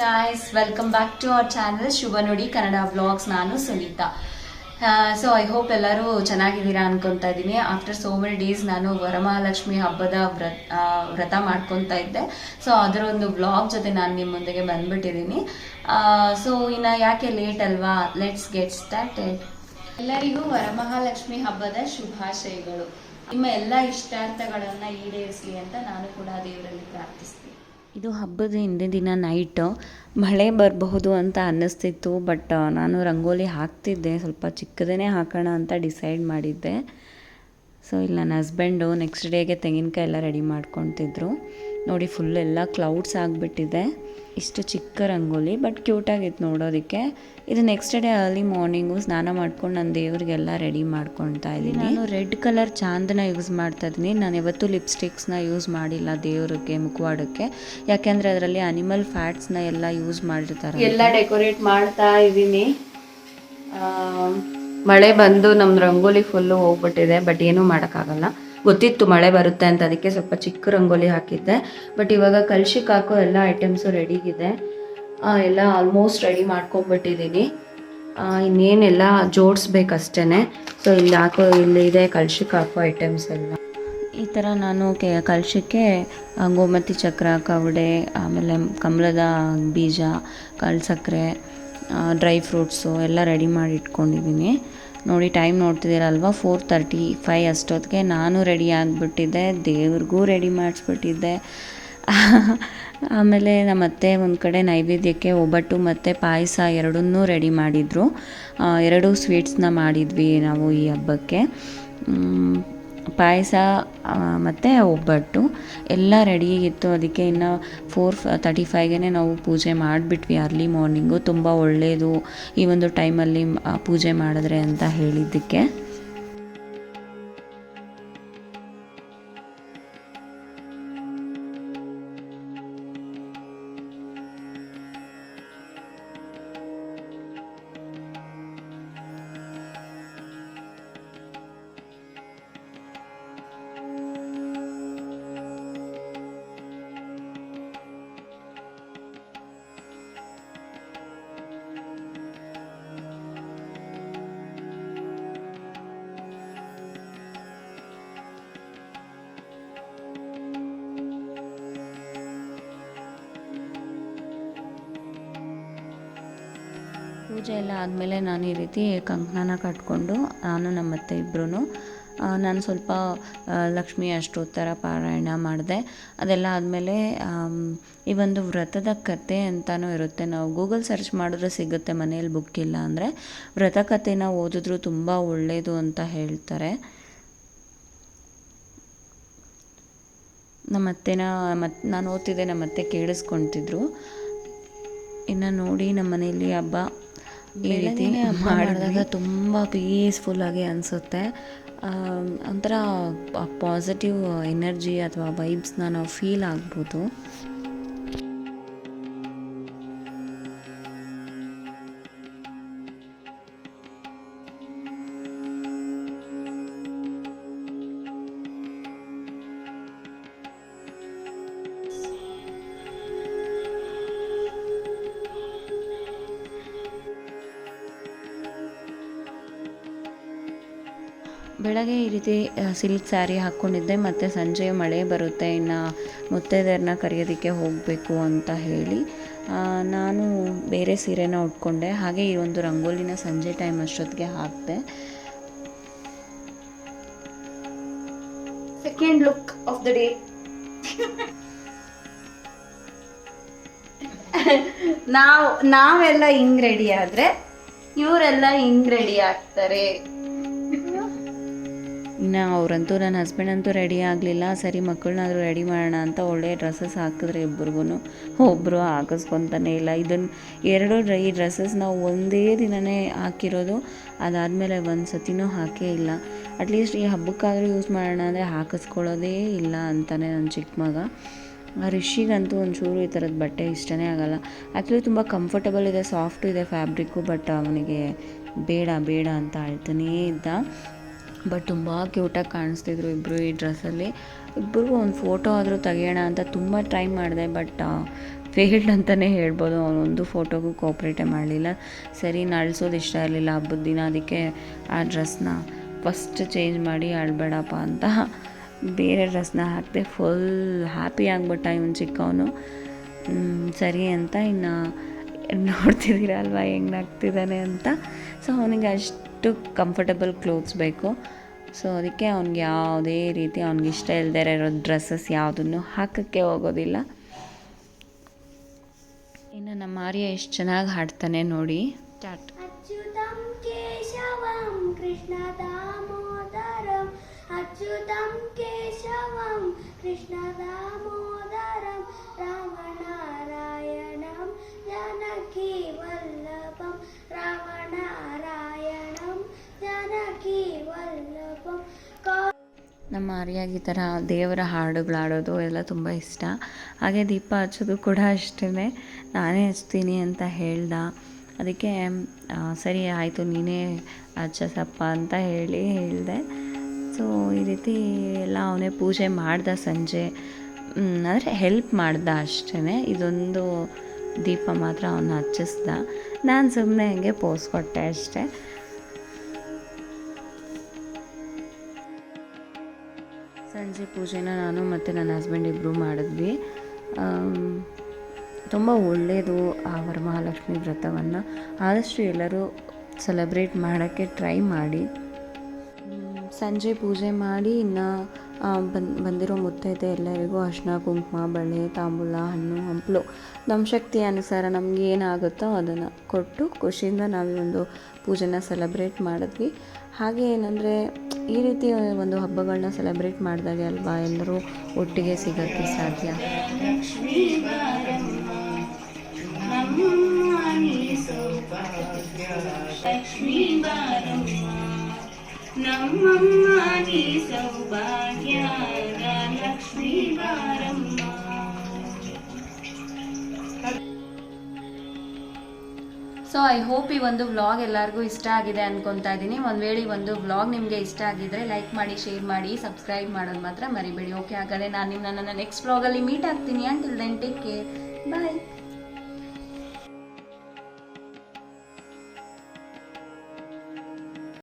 Guys welcome back to our channel Shubha Nudi Kannada blogs ನಾನು Sunita. So I hope ಎಲ್ಲರೂ ಚೆನ್ನಾಗಿದ್ದೀರಾ ಅನ್ಕೊತಾ ಇದ್ದೀನಿ. After so many days ನಾನು ವರಮಹಾಲಕ್ಷ್ಮಿ ಹಬ್ಬದ ವ್ರತ ವ್ರತ ಮಾಡ್ಕೊತಾ ಇದ್ದೆ. ಸೊ ಅದರ ಒಂದು ಬ್ಲಾಗ್ ಜೊತೆ ನಾನು ನಿಮ್ಮ ಮುಂದೆಗೆ ಬಂದ್ಬಿಟ್ಟಿದ್ದೀನಿ. ಸೊ ಇನ್ನು ಯಾಕೆ ಲೇಟ್ ಅಲ್ವಾ? ಲೆಟ್ಸ್ ಗೆಟ್ ಸ್ಟಾರ್ಟೆಡ್ ಎಲ್ಲರಿಗೂ ವರಮಹಾಲಕ್ಷ್ಮಿ ಹಬ್ಬದ ಶುಭಾಶಯಗಳು. ನಿಮ್ಮ ಎಲ್ಲ ಇಷ್ಟಾರ್ಥಗಳನ್ನು ಈಡೇರಿಸಲಿ ಅಂತ ನಾನು ಕೂಡ ದೇವರಲ್ಲಿ ಪ್ರಾರ್ಥಿಸ್ತೀನಿ. ಇದು ಹಬ್ಬದ ಹಿಂದಿನ ದಿನ ನೈಟು ಮಳೆ ಬರಬಹುದು ಅಂತ ಅನ್ನಿಸ್ತಿತ್ತು ಬಟ್ ನಾನು ರಂಗೋಲಿ ಹಾಕ್ತಿದ್ದೆ. ಸ್ವಲ್ಪ ಚಿಕ್ಕದೇ ಹಾಕೋಣ ಅಂತ ಡಿಸೈಡ್ ಮಾಡಿದ್ದೆ. ಸೊ ಇಲ್ಲಿ ನನ್ನ ಹಸ್ಬೆಂಡು ನೆಕ್ಸ್ಟ್ ಡೇಗೆ ತೆಂಗಿನಕಾಯಿ ಎಲ್ಲ ರೆಡಿ ಮಾಡ್ಕೊತಿದ್ರು ನೋಡಿ ಫುಲ್ ಎಲ್ಲ ಕ್ಲೌಡ್ಸ್ ಆಗಿಬಿಟ್ಟಿದೆ. ಇಷ್ಟು ಚಿಕ್ಕ ರಂಗೋಲಿ ಬಟ್ ಕ್ಯೂಟಾಗಿತ್ತು ನೋಡೋದಕ್ಕೆ. ಇದು ನೆಕ್ಸ್ಟ್ ಡೇ ಅರ್ಲಿ ಮಾರ್ನಿಂಗು ಸ್ನಾನ ಮಾಡ್ಕೊಂಡು ನಾನು ದೇವ್ರಿಗೆಲ್ಲ ರೆಡಿ ಮಾಡ್ಕೊತಾ ಇದ್ದೀನಿ. ನಾನು ರೆಡ್ ಕಲರ್ ಚಾಂದನ ಯೂಸ್ ಮಾಡ್ತಾ ಇದ್ದೀನಿ. ನಾನು ಯಾವತ್ತೂ ಲಿಪ್ಸ್ಟಿಕ್ಸ್ನ ಯೂಸ್ ಮಾಡಿಲ್ಲ ದೇವ್ರಿಗೆ ಮುಖವಾಡಕ್ಕೆ. ಯಾಕೆಂದರೆ ಅದರಲ್ಲಿ ಅನಿಮಲ್ ಫ್ಯಾಟ್ಸ್ನ ಎಲ್ಲ ಯೂಸ್ ಮಾಡಿರ್ತಾರೆ. ಎಲ್ಲ ಡೆಕೋರೇಟ್ ಮಾಡ್ತಾ ಇದ್ದೀನಿ. ಮಳೆ ಬಂದು ನಮ್ಮ ರಂಗೋಲಿ ಫುಲ್ಲು ಹೋಗ್ಬಿಟ್ಟಿದೆ ಬಟ್ ಏನೂ ಮಾಡೋಕ್ಕಾಗಲ್ಲ. ಗೊತ್ತಿತ್ತು ಮಳೆ ಬರುತ್ತೆ ಅಂತ, ಅದಕ್ಕೆ ಸ್ವಲ್ಪ ಚಿಕ್ಕ ರಂಗೋಲಿ ಹಾಕಿದ್ದೆ. ಬಟ್ ಇವಾಗ ಕಲ್ಶಿಕ್ ಹಾಕೋ ಎಲ್ಲ ಐಟಮ್ಸು ರೆಡಿಗಿದೆ ಎಲ್ಲ ಆಲ್ಮೋಸ್ಟ್ ರೆಡಿ ಮಾಡ್ಕೊಂಡ್ಬಿಟ್ಟಿದ್ದೀನಿ ಇನ್ನೇನೆಲ್ಲ ಜೋಡಿಸ್ಬೇಕಷ್ಟೇ ಸೊ ಇಲ್ಲಿ ಹಾಕೋ ಇಲ್ಲಿ ಇದೆ ಕಲ್ಶಿಕ್ ಹಾಕೋ ಐಟಮ್ಸ್ ಎಲ್ಲ. ಈ ಥರ ನಾನು ಕೆ, ಕಲಶಕ್ಕೆ ಗೋಮತಿ ಚಕ್ರ, ಕವಡೆ, ಆಮೇಲೆ ಕಮಲದ ಬೀಜ ಕಲ್ಸಕ್ಕರೆ ಡ್ರೈ ಫ್ರೂಟ್ಸು ಎಲ್ಲ ರೆಡಿ ಮಾಡಿ ಇಟ್ಕೊಂಡಿದ್ದೀನಿ ನೋಡಿ, ಟೈಮ್ ನೋಡ್ತಿದ್ದೀರಲ್ವ? ಫೋರ್ ತರ್ಟಿ ಫೈ ಅಷ್ಟೊತ್ತಿಗೆ ನಾನು ರೆಡಿ ಆಗಿಬಿಟ್ಟಿದ್ದೆ, ದೇವ್ರಿಗೂ ರೆಡಿ ಮಾಡಿಸ್ಬಿಟ್ಟಿದ್ದೆ. ಆಮೇಲೆ ನಮ್ಮ ಅತ್ತೆ ಒಂದು ಕಡೆ ನೈವೇದ್ಯಕ್ಕೆ ಒಬ್ಬಟ್ಟು ಮತ್ತು ಪಾಯಸ ಎರಡನ್ನೂ ರೆಡಿ ಮಾಡಿದರು. ಎರಡೂ ಸ್ವೀಟ್ಸ್ನ ಮಾಡಿದ್ವಿ ನಾವು ಈ ಹಬ್ಬಕ್ಕೆ. ಪಾಯಸ ಮತ್ತು ಒಬ್ಬಟ್ಟು ಎಲ್ಲ ರೆಡಿ ಇತ್ತು ಅದಕ್ಕೆ ಇನ್ನು ಫೋರ್ ತರ್ಟಿ ಫೈವ್ಗೆ ನಾವು ಪೂಜೆ ಮಾಡಿಬಿಟ್ವಿ. ಅರ್ಲಿ ಮಾರ್ನಿಂಗು ತುಂಬ ಒಳ್ಳೆಯದು ಈ ಒಂದು ಟೈಮಲ್ಲಿ ಪೂಜೆ ಮಾಡಿದ್ರೆ ಅಂತ ಹೇಳಿದ್ದಕ್ಕೆ. ಪೂಜೆ ಎಲ್ಲ ಆದಮೇಲೆ ನಾನು ಈ ರೀತಿ ಕಂಕಣನ ಕಟ್ಕೊಂಡು ನಾನು ನಮ್ಮ ಅತ್ತೆ ಇಬ್ಬರೂ ನಾನು ಸ್ವಲ್ಪ ಲಕ್ಷ್ಮಿ ಅಷ್ಟೋತ್ತರ ಪಾರಾಯಣ ಮಾಡಿದೆ. ಅದೆಲ್ಲ ಆದಮೇಲೆ ಈ ಒಂದು ವ್ರತದ ಕತೆ ಅಂತಲೂ ಇರುತ್ತೆ. ನಾವು ಗೂಗಲ್ ಸರ್ಚ್ ಮಾಡಿದ್ರೆ ಸಿಗುತ್ತೆ, ಮನೆಯಲ್ಲಿ ಬುಕ್ ಇಲ್ಲ ಅಂದರೆ. ವ್ರತ ಕಥೆನ ಓದಿದ್ರು ತುಂಬ ಒಳ್ಳೆಯದು ಅಂತ ಹೇಳ್ತಾರೆ. ನಮ್ಮ ಅತ್ತೆನ, ಮತ್, ನಾನು ಓದ್ತಿದ್ದೆ, ನಮ್ಮ ಅತ್ತೆ ಕೇಳಿಸ್ಕೊತಿದ್ರು. ಇನ್ನು ನೋಡಿ, ನಮ್ಮ ಮನೆಯಲ್ಲಿ ಹಬ್ಬ. ಈ ರೀತಿ ಮಾಡಿದಾಗ ತುಂಬ ಪೀಸ್ಫುಲ್ಲಾಗಿ ಅನಿಸುತ್ತೆ. ಒಂಥರ ಪಾಸಿಟಿವ್ ಎನರ್ಜಿ ಅಥವಾ ವೈಬ್ಸ್ನ ನಾವು ಫೀಲ್ ಆಗ್ಬೋದು. ಬೆಳಗ್ಗೆ ಈ ರೀತಿ ಸಿಲ್ಕ್ ಸ್ಯಾರಿ ಹಾಕ್ಕೊಂಡಿದ್ದೆ ಮತ್ತು ಸಂಜೆ ಮಳೆ ಬರುತ್ತೆ, ಇನ್ನು ಮುತ್ತೈದೆಯರನ್ನ ಕರೆಯೋದಕ್ಕೆ ಹೋಗಬೇಕು ಅಂತ ಹೇಳಿ ನಾನು ಬೇರೆ ಸೀರೆನ ಉಟ್ಕೊಂಡೆ. ಹಾಗೆ ಈ ಒಂದು ರಂಗೋಲಿನ ಸಂಜೆ ಟೈಮ್ ಅಷ್ಟೊತ್ತಿಗೆ ಹಾಕಿದೆ. Second look of the day ನಾವು, ನಾವೆಲ್ಲ ಹಿಂಗ್ ರೆಡಿ ಆದರೆ, ಇವರೆಲ್ಲ ಹಿಂಗೆ ರೆಡಿ ಆಗ್ತಾರೆ. ಇನ್ನು ಅವರಂತೂ ನನ್ನ ಹಸ್ಬೆಂಡ್ ಅಂತೂ ರೆಡಿ ಆಗಲಿಲ್ಲ. ಸರಿ, ಮಕ್ಕಳನ್ನಾದರೂ ರೆಡಿ ಮಾಡೋಣ ಅಂತ ಒಳ್ಳೆಯ ಡ್ರೆಸ್ಸಸ್ ಹಾಕಿದ್ರೆ ಇಬ್ಬರಿಗೂ ಒಬ್ಬರು ಹಾಕಿಸ್ಕೊತಾನೆ ಇಲ್ಲ. ಇದನ್ನು ಎರಡು ಈ ಡ್ರೆಸ್ಸಸ್ ನಾವು ಒಂದೇ ದಿನವೇ ಹಾಕಿರೋದು. ಅದಾದಮೇಲೆ ಒಂದು ಸತಿನೂ ಹಾಕೇ ಇಲ್ಲ. ಅಟ್ಲೀಸ್ಟ್ ಈ ಹಬ್ಬಕ್ಕಾದರೂ ಯೂಸ್ ಮಾಡೋಣ ಅಂದರೆ ಹಾಕಿಸ್ಕೊಳ್ಳೋದೇ ಇಲ್ಲ ಅಂತಾನೆ ನನ್ನ ಚಿಕ್ಕ ಮಗ. ರಿಷಿಗಂತೂ ಒಂಚೂರು ಈ ಥರದ ಬಟ್ಟೆ ಇಷ್ಟನೇ ಆಗಲ್ಲ. ಆ್ಯಕ್ಚುಲಿ ತುಂಬ ಕಂಫರ್ಟಬಲ್ ಇದೆ ಸಾಫ್ಟು ಇದೆ ಫ್ಯಾಬ್ರಿಕ್ಕು ಬಟ್ ಅವನಿಗೆ ಬೇಡ ಬೇಡ ಅಂತ ಅಳ್ತಾನೇ ಇದ್ದ. ಬಟ್ ತುಂಬ ಕ್ಯೂಟಾಗಿ ಕಾಣಿಸ್ತಿದ್ರು ಇಬ್ಬರು ಈ ಡ್ರೆಸ್ಸಲ್ಲಿ ಇಬ್ಬರಿಗೂ ಒಂದು ಫೋಟೋ ಆದರೂ ತೆಗಿಯೋಣ ಅಂತ ತುಂಬ ಟ್ರೈ ಮಾಡಿದೆ ಬಟ್ ಫೇಲ್ಡ್ ಅಂತಲೇ ಹೇಳ್ಬೋದು. ಅವನೊಂದು ಫೋಟೋಗೂ ಕೋಪ್ರೇಟೇ ಮಾಡಲಿಲ್ಲ. ಸರಿ, ನಳ್ಸೋದು ಇಷ್ಟ ಇರಲಿಲ್ಲ ಹಬ್ಬದ ದಿನ ಅದಕ್ಕೆ ಆ ಡ್ರೆಸ್ನ ಫಸ್ಟ್ ಚೇಂಜ್ ಮಾಡಿ ಅಳ್ಬೇಡಪ್ಪ ಅಂತ ಬೇರೆ ಡ್ರೆಸ್ನ ಹಾಕಿದೆ ಫುಲ್ ಹ್ಯಾಪಿ ಆಗಿಬಿಟ್ಟ ಇವನು ಚಿಕ್ಕವನು. ಸರಿ ಅಂತ ಇನ್ನು ನೋಡ್ತಿದ್ದೀರ ಅಲ್ವಾ ಹೆಂಗೆ ಆಗ್ತಿದ್ದಾನೆ ಅಂತ. ಸೊ ಅವನಿಗೆ ಅಷ್ಟು ಕಂಫರ್ಟಬಲ್ ಕ್ಲೋತ್ಸ್ ಬೇಕು ಸೊ ಅದಕ್ಕೆ ಅವ್ನಿಗೆ ಯಾವುದೇ ರೀತಿ ಅವ್ನಿಗೆ ಇಷ್ಟ ಇಲ್ಲದೆ ಇರೋ ಡ್ರೆಸ್ಸಸ್ ಯಾವುದನ್ನು ಹಾಕೋಕ್ಕೆ ಹೋಗೋದಿಲ್ಲ ಇನ್ನು ನಮ್ಮ ಆರ್ಯ ಎಷ್ಟು ಚೆನ್ನಾಗಿ ಹಾಡ್ತಾನೆ ನೋಡಿ ಸ್ಟಾರ್ಟ್ अच्युतं केशवं कृष्णदामोदरम् अच्युतं केशवं कृष्णदामोदरं ನಮ್ಮ ಆರ್ಯಾಗ ಈ ಥರ ದೇವರ ಹಾಡುಗಳು ಹಾಡೋದು ಎಲ್ಲ ತುಂಬ ಇಷ್ಟ. ಹಾಗೆ ದೀಪ ಹಚ್ಚೋದು ಕೂಡ ಅಷ್ಟೇ ನಾನೇ ಹಚ್ತೀನಿ ಅಂತ ಹೇಳ್ದ. ಅದಕ್ಕೆ ಸರಿ ಆಯಿತು, ನೀನೇ ಹಚ್ಚಸಪ್ಪ ಅಂತ ಹೇಳಿ ಹೇಳಿದೆ. ಸೊ ಈ ರೀತಿ ಎಲ್ಲ ಅವನೇ ಪೂಜೆ ಮಾಡ್ದ ಸಂಜೆ. ಅಂದರೆ ಹೆಲ್ಪ್ ಮಾಡ್ದ ಅಷ್ಟೇ ಇದೊಂದು ದೀಪ ಮಾತ್ರ ಅವನ್ನ ಹಚ್ಚಿಸ್ದ. ನಾನು ಸುಮ್ಮನೆ ಹಂಗೆ ಪೋಸ್ ಕೊಟ್ಟೆ ಅಷ್ಟೇ. ಸಂಜೆ ಪೂಜೆನ ನಾನು ಮತ್ತು ನನ್ನ ಹಸ್ಬೆಂಡ್ ಇಬ್ಬರು ಮಾಡಿದ್ವಿ. ತುಂಬ ಒಳ್ಳೆಯದು ಆ ವರಮಹಾಲಕ್ಷ್ಮಿ ವ್ರತವನ್ನು. ಆದಷ್ಟು ಎಲ್ಲರೂ ಸೆಲೆಬ್ರೇಟ್ ಮಾಡೋಕ್ಕೆ ಟ್ರೈ ಮಾಡಿ. ಸಂಜೆ ಪೂಜೆ ಮಾಡಿ ಇನ್ನು ಬಂದು, ಬಂದಿರೋ ಮುತ್ತೈದೆ ಎಲ್ಲರಿಗೂ ಅರ್ಶಿನ, ಕುಂಕುಮ ಬಳೆ ತಾಂಬೂಲ, ಹಣ್ಣು, ಹಂಪಲು, ನಮ್ಮ ಶಕ್ತಿ ಅನುಸಾರ ನಮ್ಗೆ ಏನಾಗುತ್ತೋ ಅದನ್ನು ಕೊಟ್ಟು ಖುಷಿಯಿಂದ ನಾವು ಒಂದು ಪೂಜೆನ ಸೆಲೆಬ್ರೇಟ್ ಮಾಡಿದ್ವಿ. ಹಾಗೆ ಏನಂದರೆ, ಈ ರೀತಿ ಒಂದು ಹಬ್ಬಗಳನ್ನ ಸೆಲೆಬ್ರೇಟ್ ಮಾಡಿದಾಗ ಅಲ್ವಾ? ಎಲ್ಲರೂ ಒಟ್ಟಿಗೆ ಸಿಗೋಕ್ಕೆ ಸಾಧ್ಯ? ಸೌಭಾಗ್ಯದ ಲಕ್ಷ್ಮೀ ಸೊ ಐ ಹೋಪ್ ಈ ಒಂದು ವ್ಲಾಗ್ ಎಲ್ಲರಿಗೂ ಇಷ್ಟ ಆಗಿದೆ ಅನ್ಕೊತಾ ಇದ್ದೀನಿ ಒಂದು ವೇಳೆ ಒಂದು ವ್ಲಾಗ್ ನಿಮಗೆ ಇಷ್ಟ ಆಗಿದ್ರೆ ಲೈಕ್ ಮಾಡಿ ಶೇರ್ ಮಾಡಿ ಸಬ್ಸ್ಕ್ರೈಬ್ ಮಾಡೋದು ಮಾತ್ರ ಮರಿಬೇಡಿ. ಓಕೆ ಹಾಗಾದರೆ ನಾನು ನಿಮ್ಮನ್ನ ನನ್ನ ನೆಕ್ಸ್ಟ್ ವ್ಲಾಗಲ್ಲಿ ಮೀಟ್ ಆಗ್ತೀನಿ. Until then take care bye